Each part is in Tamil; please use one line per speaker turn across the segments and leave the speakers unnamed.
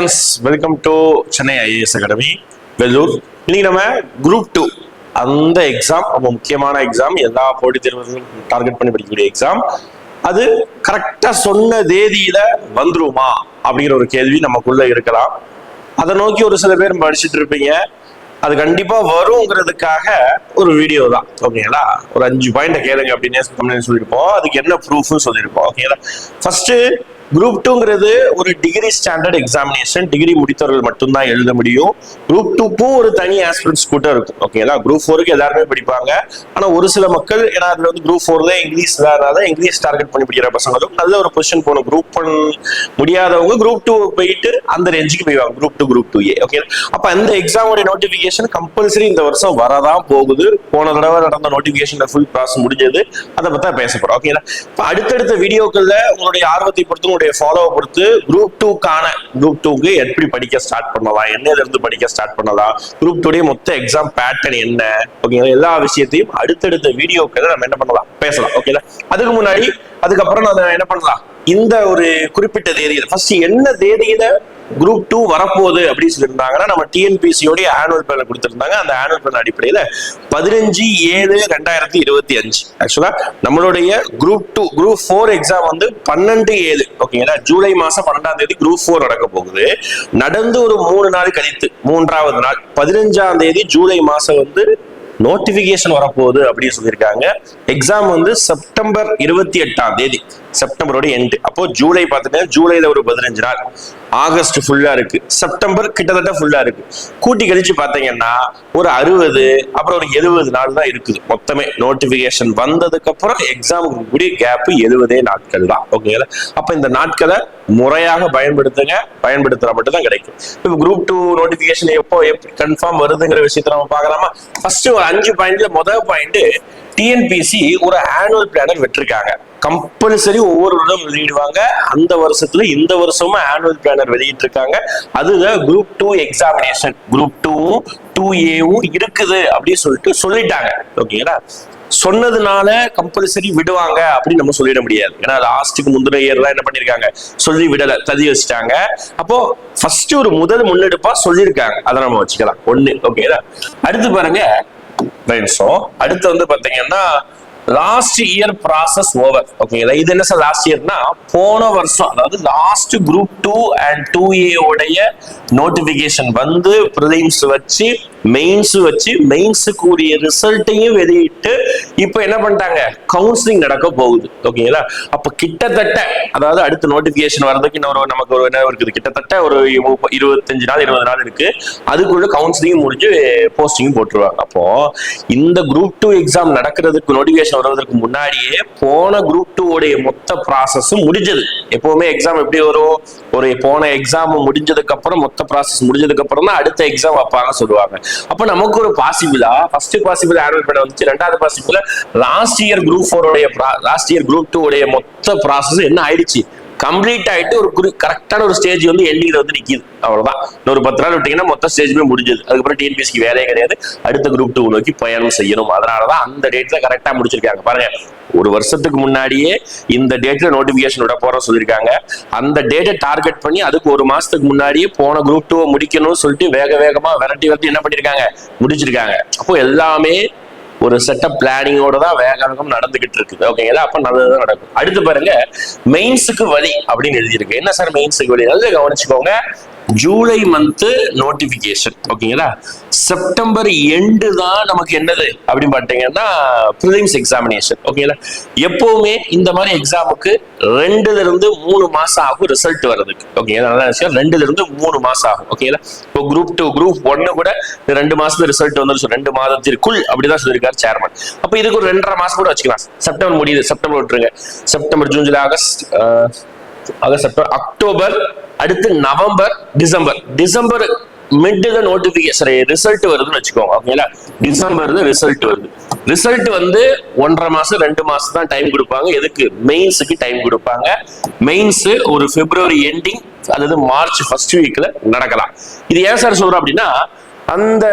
Friends welcome to Chennai IAS academy Vellore இன்னைக்கு நம்ம குரூப் டூ அந்த எக்ஸாம் ரொம்ப முக்கியமான எக்ஸாம் எல்லா போட்டித் தேர்வுகளும் டார்கெட் பண்ணி படிக்கக்கூடிய எக்ஸாம் அது கரெக்டா சொன்ன தேதியில வந்துருமா அப்படிங்கிற ஒரு கேள்வி நமக்குள்ள இருக்கலாம். அதை நோக்கி ஒரு சில பேர் படிச்சுட்டு இருப்பீங்க. அது கண்டிப்பா வருங்கிறதுக்காக ஒரு வீடியோ தான். ஓகேங்களா ஒரு அஞ்சு பாயிண்ட் கேளுங்க அப்படின்னு சொல்லியிருப்போம். அதுக்கு என்ன ப்ரூஃப்னு சொல்லியிருப்போம். ஓகேங்களா ஃபர்ஸ்ட் குரூப் டூங்கிறது ஒரு டிகிரி ஸ்டாண்டர்ட் எக்ஸாமினேஷன் டிகிரி முடித்தவர்கள் மட்டும்தான் எழுத முடியும். குரூப் டூக்கும் ஒரு தனி ஆஸ்பிரன்ஸ் கூட இருக்கும். ஓகேங்களா குரூப் ஃபோருக்கு எல்லாருமே படிப்பாங்க. ஆனா ஒரு சில மக்கள் ஏன்னா அதுல வந்து குரூப் ஃபோர்ல இங்கிலீஷ் தான். இங்கிலீஷ் டார்கெட் பண்ணி படிக்கிற பசங்களும் நல்ல ஒரு பொசிஷன் போகணும் குரூப் ஒன் முடியாதவங்க குரூப் டூ போயிட்டு அந்த ரேஞ்சுக்கு போய்வாங்க group two group two A okay அப்ப அந்த எக்ஸாமோட நோட்டிபிகேஷன் கம்பல்சரி இந்த வருஷம் வரதான் போகுது. போன தடவை நடந்த நோட்டிபிகேஷன் ஃபுல் ப்ராசஸ் முடிஞ்சது. அதை பத்தி பேச போறோம். ஓகேங்களா இப்ப அடுத்தடுத்த வீடியோக்கள்ல உங்களுடைய ஆர்வத்தை பொறுத்து உங்களுடைய ஃபாலோ பொறுத்து குரூப் டூக்கான குரூப் டூக்கு எப்படி படிக்க ஸ்டார்ட் பண்ணலாம். என்னதுல இருந்து படிக்க ஸ்டார்ட் பண்ணலாம். குரூப் டூடைய மொத்த எக்ஸாம் பேட்டர்ன் என்ன? ஓகேங்களா எல்லா விஷயத்தையும் அடுத்தடுத்த வீடியோக்கு நம்ம என்ன பண்ணலாம்? பேசலாம். ஓகேங்களா அதுக்கு முன்னாடி அதுக்கப்புறம் நான் என்ன பண்ணலாம்? இந்த ஒரு குறிப்பிட்ட தேதியில ஃபர்ஸ்ட் என்ன தேதியில குரூப் டூ வரப்போகுது அப்படின்னு சொல்லியிருந்தாங்கன்னா நம்ம டிஎன்பிசியோடைய ஆனுவல் பிளான் கொடுத்துருந்தாங்க. அந்த ஆனுவல் பிளான் அடிப்படையில பதினஞ்சு ஏழு ரெண்டாயிரத்தி இருபத்தி அஞ்சு. ஆக்சுவலா நம்மளுடைய group two group four exam வந்து பன்னெண்டு ஏழு ஓகேங்களா ஜூலை மாசம் பன்னெண்டாம் தேதி குரூப் ஃபோர் நடக்க போகுது. நடந்து ஒரு மூணு நாள் கழித்து மூன்றாவது நாள் பதினஞ்சாம் தேதி ஜூலை மாசம் வந்து நோட்டிபிகேஷன் வரப்போகுது அப்படின்னு சொல்லியிருக்காங்க. எக்ஸாம் வந்து செப்டம்பர் இருபத்தி எட்டாம் தேதி. செப்டம்பரோட எண்டு அப்போ ஜூலை பார்த்துட்டேன். ஜூலைல ஒரு பதினஞ்சு நாள். ஆகஸ்ட் ஃபுல்லா இருக்கு. செப்டம்பர் கிட்டத்தட்ட ஃபுல்லா இருக்கு. கூட்டி கழிச்சு பார்த்தீங்கன்னா ஒரு அறுபது அப்புறம் ஒரு எழுபது நாள் தான் இருக்குது. மொத்தமே நோட்டிபிகேஷன் வந்ததுக்கு அப்புறம் எக்ஸாமுக்கு கூடிய கேப் எழுபதே நாட்கள் தான். ஓகேங்களா அப்ப இந்த நாட்களை முறையாக பயன்படுத்துங்க. பயன்படுத்துறா மட்டும் தான் கிடைக்கும். இப்போ குரூப் டூ நோட்டிபிகேஷன் எப்போ எப்படி கன்ஃபார்ம் வருதுங்கிற விஷயத்த நம்ம பார்க்கலாமா? ஃபர்ஸ்ட் ஒரு அஞ்சு பாயிண்ட்ல முதல் பாயிண்ட் டிஎன்பிசி ஒரு ஆனுவல் பிளானர் விட்டுருக்காங்க. கம்பல்சரி ஒவ்வொரு வருடம் வெளியிடுவாங்க. அந்த வருஷத்துல இந்த வருஷமும் ஆனுவல் பிளானர் வெளியிட்டு இருக்காங்க அதுதான் குரூப் டூ எக்ஸாமினேஷன் குரூப் டூவும் டூ ஏவும் இருக்குது அப்படின்னு சொல்லிட்டு சொல்லிட்டாங்க. ஓகேங்களா சொன்னதுனால கம்பல்சரி விடுவாங்க அப்படின்னு நம்ம சொல்லிட முடியாது. ஏன்னா லாஸ்ட்டுக்கு முந்தின இயர்லாம் என்ன பண்ணிருக்காங்க? சொல்லி விடல தள்ளி வச்சுட்டாங்க. அப்போ ஃபர்ஸ்ட் ஒரு முதல் முன்னெடுப்பா சொல்லியிருக்காங்க. அதை நம்ம வச்சுக்கலாம். ஒண்ணு. ஓகேதா அடுத்து பாருங்க. நிமிஷம் அடுத்து வந்து பாத்தீங்கன்னா லாஸ்ட் இயர் ப்ராசஸ் ஓவர் ஓகேங்களா இது என்ன சார் லாஸ்ட் இயர்னா போன வருஷம் அதாவது last group two and two A உடைய நோட்டிபிகேஷன் வந்து ப்ரிலிம்ஸ் வச்சு மெயின்ஸ் வச்சு மெயின்ஸுக்கு உரிய ரிசல்ட்டையும் வெளியிட்டு இப்போ என்ன பண்ணிட்டாங்க? கவுன்சிலிங் நடக்க போகுது. ஓகேங்களா அப்ப கிட்டத்தட்ட அதாவது அடுத்த நோட்டிபிகேஷன் வர்றதுக்கு இன்னொரு நமக்கு ஒரு என்ன இருக்குது? கிட்டத்தட்ட ஒரு இருபத்தஞ்சு நாள் இருபது நாள் இருக்கு. அதுக்குள்ள கவுன்சிலிங் முடிஞ்சு போஸ்டிங்கும் போட்டுருவாங்க. அப்போ இந்த குரூப் டூ எக்ஸாம் நடக்கிறதுக்கு நோட்டிபிகேஷன் வருவதற்கு முன்னாடியே போன குரூப் டூ உடைய மொத்த ப்ராசஸும் முடிஞ்சது. எப்பவுமே எக்ஸாம் எப்படி வரும்? ஒரு போன எக்ஸாம் முடிஞ்சதுக்கு அப்புறம் மொத்த ப்ராசஸ் முடிஞ்சதுக்கு அப்புறம் தான் அடுத்த எக்ஸாம் வைப்பாங்க சொல்லுவாங்க. அப்ப நமக்கு ஒரு பாசிபிளா ஃபர்ஸ்ட் பாசிபிள் ஆனுவல் பண்ண வந்துச்சு? ரெண்டாவது possible last year group four உடைய லாஸ்ட் இயர் குரூப் டூ உடைய மொத்த ப்ராசஸ் என்ன ஆயிடுச்சு? கம்ப்ளீட் ஆயிட்டு ஒரு கரெக்டான ஒரு ஸ்டேஜ் வந்து எண்டிங்ல வந்து நிக்குது. அவ்வளவுதான். இன்னொரு பத்து நாள் விட்டீங்கன்னா மொத்த ஸ்டேஜுமே முடிஞ்சது. அதுக்கப்புறம் டிஎன்பிஎஸ்சிக்கு வேலையே கிடையாது. அடுத்த குரூப் டூ நோக்கி பயணம் செய்யணும். அதனாலதான் அந்த டேட்ல கரெக்டா முடிச்சிருக்காங்க. பாருங்க. ஒரு வருஷத்துக்கு முன்னாடியே இந்த டேட்ல நோட்டிபிகேஷன் விட போற சொல்லியிருக்காங்க. அந்த டேட்டை டார்கெட் பண்ணி அதுக்கு ஒரு மாசத்துக்கு முன்னாடியே போன குரூப் டூ முடிக்கணும்னு சொல்லிட்டு வேக வேகமா விரட்டி விரட்டி என்ன பண்ணிருக்காங்க? முடிச்சிருக்காங்க. அப்போ எல்லாமே ஒரு செட்டப் பிளானிங்கோட தான் வேக வேகம் நடந்துகிட்டு இருக்குது. ஓகேங்களா அப்ப நல்லதுதான் நடக்கும். அடுத்து பாருங்க மெயின்ஸுக்கு வழி அப்படின்னு எழுதியிருக்கு. என்ன சார் மெயின்ஸுக்கு வழி? நல்லா கவனிச்சுக்கோங்க. ஜூலை மந்த் நோட்டிபிகேஷன் ஓகேங்களா செப்டம்பர் எண்டு தான் நமக்கு என்னது? அப்படின்னு பார்த்தீங்கன்னா ப்ரிலிம்ஸ் எக்ஸாமினேஷன் ஓகேங்களா எப்பவுமே இந்த மாதிரி எக்ஸாமுக்கு ரெண்டுல இருந்து மூணு மாசம் ஆகும் ரிசல்ட் வர்றதுக்கு. ஓகேங்களா நல்ல விஷயம். ரெண்டுல இருந்து மூணு மாசம் ஆகும். ஓகேங்களா இப்போ குரூப் டூ குரூப் ஒன்னு கூட ரெண்டு மாசத்துல ரிசல்ட் வந்து ரெண்டு மாதத்திற்குள் அப்படிதான் சொல்லியிருக்காரு சேர்மன் அப்ப இதுக்கு ஒரு ரெண்டரை மாசம் கூட வச்சுக்கலாம். செப்டம்பர் முடியுது. செப்டம்பர் விட்டுருங்க. September June July August August September October அடுத்து நவம்பர் டிசம்பர் டிசம்பர் மிட்ல நோட்டிபிகேஷன் ரிசல்ட் வருதுன்னு வச்சுக்கோங்க ஓகேங்களா டிசம்பர்ல ரிசல்ட் வருது. ரிசல்ட் வந்து ஒன்றரை மாசம் ரெண்டு மாசம் தான் டைம் கொடுப்பாங்க. எதுக்கு? மெயின்ஸுக்கு டைம் கொடுப்பாங்க. மெயின்ஸ் ஒரு பிப்ரவரி எண்டிங் அதாவது மார்ச் ஃபர்ஸ்ட் வீக்ல நடக்கலாம். இது ஏன் சார் சொல்றோம் அப்படின்னா அந்த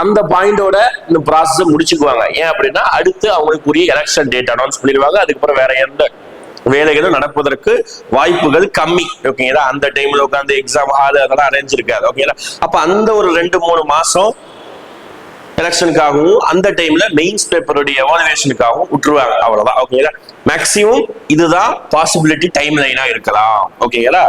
அந்த பாயிண்டோட இந்த ப்ராசஸ் முடிச்சுக்குவாங்க. ஏன் அப்படின்னா அடுத்து அவங்களுக்குரிய எலெக்ஷன் டேட் அனௌன்ஸ் பண்ணிடுவாங்க. அதுக்கப்புறம் வேற எந்த வேலைகளும் நடப்பதற்கு வாய்ப்புகள் கம்மி. ஓகேங்களா அந்த டைம்ல உட்காந்து எக்ஸாம் ஹால் அதெல்லாம் அரேஞ்ச் இருக்காது. ஓகேங்களா அப்ப அந்த ஒரு ரெண்டு மூணு மாசம் எலெக்ஷனுக்காகவும் அந்த டைம்ல மெயின்ஸ் பேப்பருடைய எவாலுவேஷனுக்காகவும் விட்டுருவாங்க. அவ்வளவுதான். ஓகேங்களா மேக்சிமம் இதுதான் பாசிபிலிட்டி டைம் லைனா இருக்கலாம். ஓகேங்களா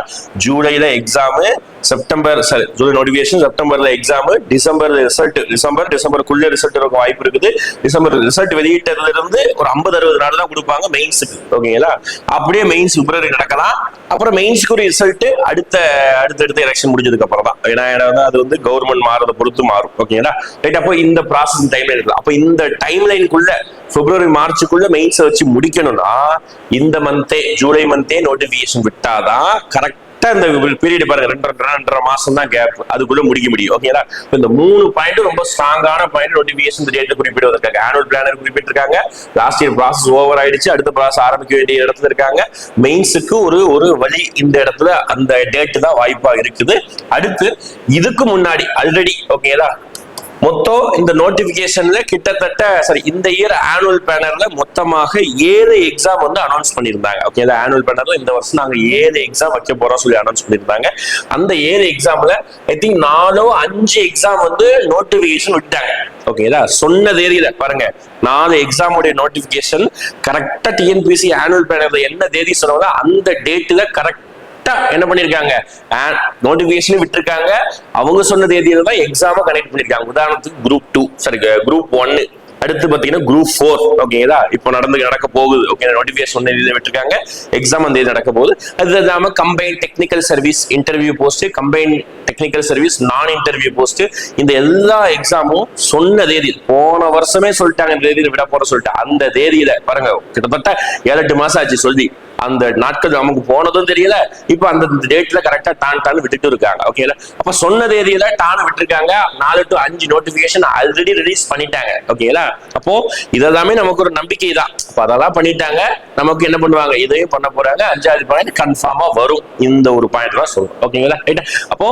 ஜூலைல exam September sorry July notification செப்டம்பர்ல exam December result December டிசம்பருக்குள்ள ரிசல்ட் இருக்க வாய்ப்பு இருக்குது. டிசம்பர் ரிசல்ட் வெளியிட்டதுல இருந்து ஒரு ஐம்பது அறுபது நாள் தான் கொடுப்பாங்க மெயின்ஸுக்கு ஓகேங்களா அப்படியே மெயின்ஸ் பிப்ரவரி நடக்கலாம். அப்புறம் மெயின்ஸ்க்கு ஒரு ரிசல்ட் அடுத்த அடுத்தடுத்த எலெக்ஷன் முடிஞ்சதுக்கு அப்புறம் தான். ஏன்னா வந்து அது வந்து கவர்மெண்ட் மாறதை பொறுத்து மாறும் ஓகேங்களா ரைட் அப்போ இந்த ப்ராசஸ் டைம் லைன் அப்போ இந்த டைம் லைனுக்குள்ள பிப்ரவரி மார்ச்சுக்குள்ள மெயின்ஸை வச்சு முடிக்கணும்னா இந்த மந்தே ஜூலை மந்தே நோட்டிபிகேஷன் விட்டாதான் கரெக்ட் இந்த பீரியட் பாருங்க ரெண்டரை ரெண்டரை மாசம் தான் கேப் அதுக்குள்ள முடிக்க முடியும் ஓகேங்களா இந்த மூணு பாயிண்ட் ரொம்ப ஸ்ட்ராங்கான பாயிண்ட் நோட்டிபிகேஷன் டேட்ல குறிப்பிடுவதற்காக ஆனுவல் பிளானர் குறிப்பிட்டிருக்காங்க. லாஸ்ட் இயர் ப்ராசஸ் ஓவர் ஆயிடுச்சு. அடுத்த ப்ராசஸ் ஆரம்பிக்க வேண்டிய இடத்துல இருக்காங்க. மெயின்ஸுக்கு ஒரு ஒரு வழி இந்த இடத்துல அந்த டேட் தான் வாய்ப்பா இருக்குது. அடுத்து இதுக்கு முன்னாடி ஆல்ரெடி ஓகேங்களா மொத்தம் இந்த நோட்டிபிகேஷன்ல கிட்டத்தட்ட சரி இந்த இயர் ஆனுவல் பேனர்ல மொத்தமாக ஏழு எக்ஸாம் வந்து அனௌன்ஸ் பண்ணியிருந்தாங்க. ஓகே ஆனுவல் பேனர்ல இந்த வருஷம் நாங்க ஏழு எக்ஸாம் வைக்க போறோம் சொல்லி அனௌன்ஸ் பண்ணியிருந்தாங்க. அந்த ஏழு எக்ஸாம்ல ஐ திங்க் நாலோ அஞ்சு எக்ஸாம் வந்து நோட்டிபிகேஷன் விட்டாங்க. ஓகேங்களா சொன்ன தேதியில பாருங்க. நாலு எக்ஸாமுடைய நோட்டிபிகேஷன் கரெக்டா டிஎன்பிசி ஆனுவல் பேனர்ல என்ன தேதி சொன்னாங்களோ அந்த டேட்ல கரெக்ட் கரெக்டா என்ன பண்ணிருக்காங்க? நோட்டிபிகேஷன் விட்டுருக்காங்க. அவங்க சொன்ன தேதியில தான் எக்ஸாம கனெக்ட் பண்ணிருக்காங்க. உதாரணத்துக்கு குரூப் டூ சரி குரூப் ஒன்னு அடுத்து பாத்தீங்கன்னா குரூப் ஃபோர் ஓகேங்களா இப்போ நடந்து நடக்க போகுது ஓகே நோட்டிபிகேஷன் விட்டுருக்காங்க. எக்ஸாம் அந்த தேதி நடக்க போகுது. அது இல்லாம combine technical service interview post combine technical service நான் இன்டர்வியூ போஸ்ட் இந்த எல்லா எக்ஸாமும் சொன்ன தேதி போன வருஷமே சொல்லிட்டாங்க இந்த தேதியில விட போற சொல்லிட்டு அந்த தேதியில பாருங்க கிட்டத்தட்ட ஏழு எட்டு மாசம் ஆச்சு சொல்லி. அந்த நாட்கள் நமக்கு போனதும் தெரியல. இப்ப அந்த டேட்ல கரெக்டா டான் டான் விட்டுட்டு இருக்காங்க. ஓகேல அப்ப சொன்ன தேதியில டான் விட்டுருக்காங்க. நாலு டு அஞ்சு நோட்டிபிகேஷன் ஆல்ரெடி ரிலீஸ் பண்ணிட்டாங்க. ஓகேலா அப்போ இதெல்லாமே நமக்கு ஒரு நம்பிக்கை தான். அப்ப அதெல்லாம் பண்ணிட்டாங்க. நமக்கு என்ன பண்ணுவாங்க? இதையும் பண்ண போறாங்க. அஞ்சாவது பாயிண்ட் கன்ஃபார்மா வரும். இந்த ஒரு பாயிண்ட் தான் சொல்றோம். ஓகேங்களா ரைட்டா அப்போ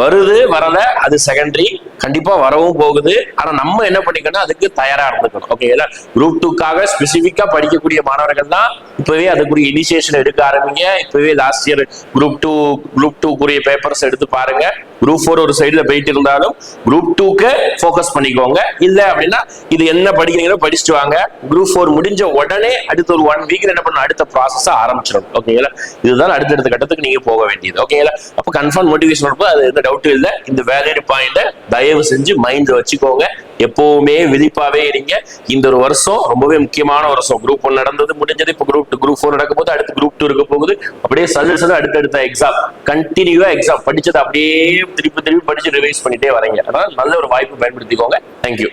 வருது வரல அது செகண்டரி கண்டிப்பா வரவும் போகுது. ஆனா நம்ம என்ன பண்ணிக்கணும் அதுக்கு தயாரா இருந்துக்கணும். ஓகேங்களா குரூப் டூக்காக ஸ்பெசிபிக்கா படிக்கக்கூடிய மாணவர்கள் தான் இப்பவே அதுக்குரிய இனிஷியேஷன் எடுக்க ஆரம்பிங்க. இப்பவே last year group two group டூக்குரிய papers எடுத்து பாருங்க. குரூப் ஃபோர் ஒரு சைடுல போயிட்டு இருந்தாலும் குரூப் டூக்கு ஃபோக்கஸ் பண்ணிக்கோங்க. இல்ல அப்படின்னா இது என்ன படிக்கிறீங்களோ படிச்சுட்டு வாங்க. குரூப் ஃபோர் முடிஞ்ச உடனே அடுத்த ஒரு ஒன் வீக்ல என்ன பண்ணணும் அடுத்த ப்ராசஸ் ஆரம்பிச்சிடும் ஓகேங்களா இதுதான் அடுத்தடுத்த கட்டத்துக்கு நீங்க போக வேண்டியது. ஓகேங்களா அப்ப கன்ஃபார்ம் மோட்டிவேஷன் இருக்கும் அது எந்த டவுட்டும் இல்லை. இந்த வேலிட் பாயிண்ட தயவு செஞ்சு மைண்டில் வச்சுக்கோங்க. எப்பவுமே விழிப்பாவே இருங்க. இந்த ஒரு வருஷம் ரொம்பவே முக்கியமான வருஷம். குரூப் ஒன் நடந்தது முடிஞ்சது. இப்போ குரூப் டூ குரூப் ஃபோர் நடக்கும் போது அடுத்து குரூப் டூ இருக்க போகுது. அப்படியே சல்லு சல்லு அடுத்தடுத்த எக்ஸாம் கண்டினியூவா எக்ஸாம் படிச்சது அப்படியே திருப்பி திருப்பி படிச்சு ரிவைஸ் பண்ணிட்டே வரீங்க. அதனால நல்ல ஒரு வாய்ப்பு பயன்படுத்திக்கோங்க. தேங்க்யூ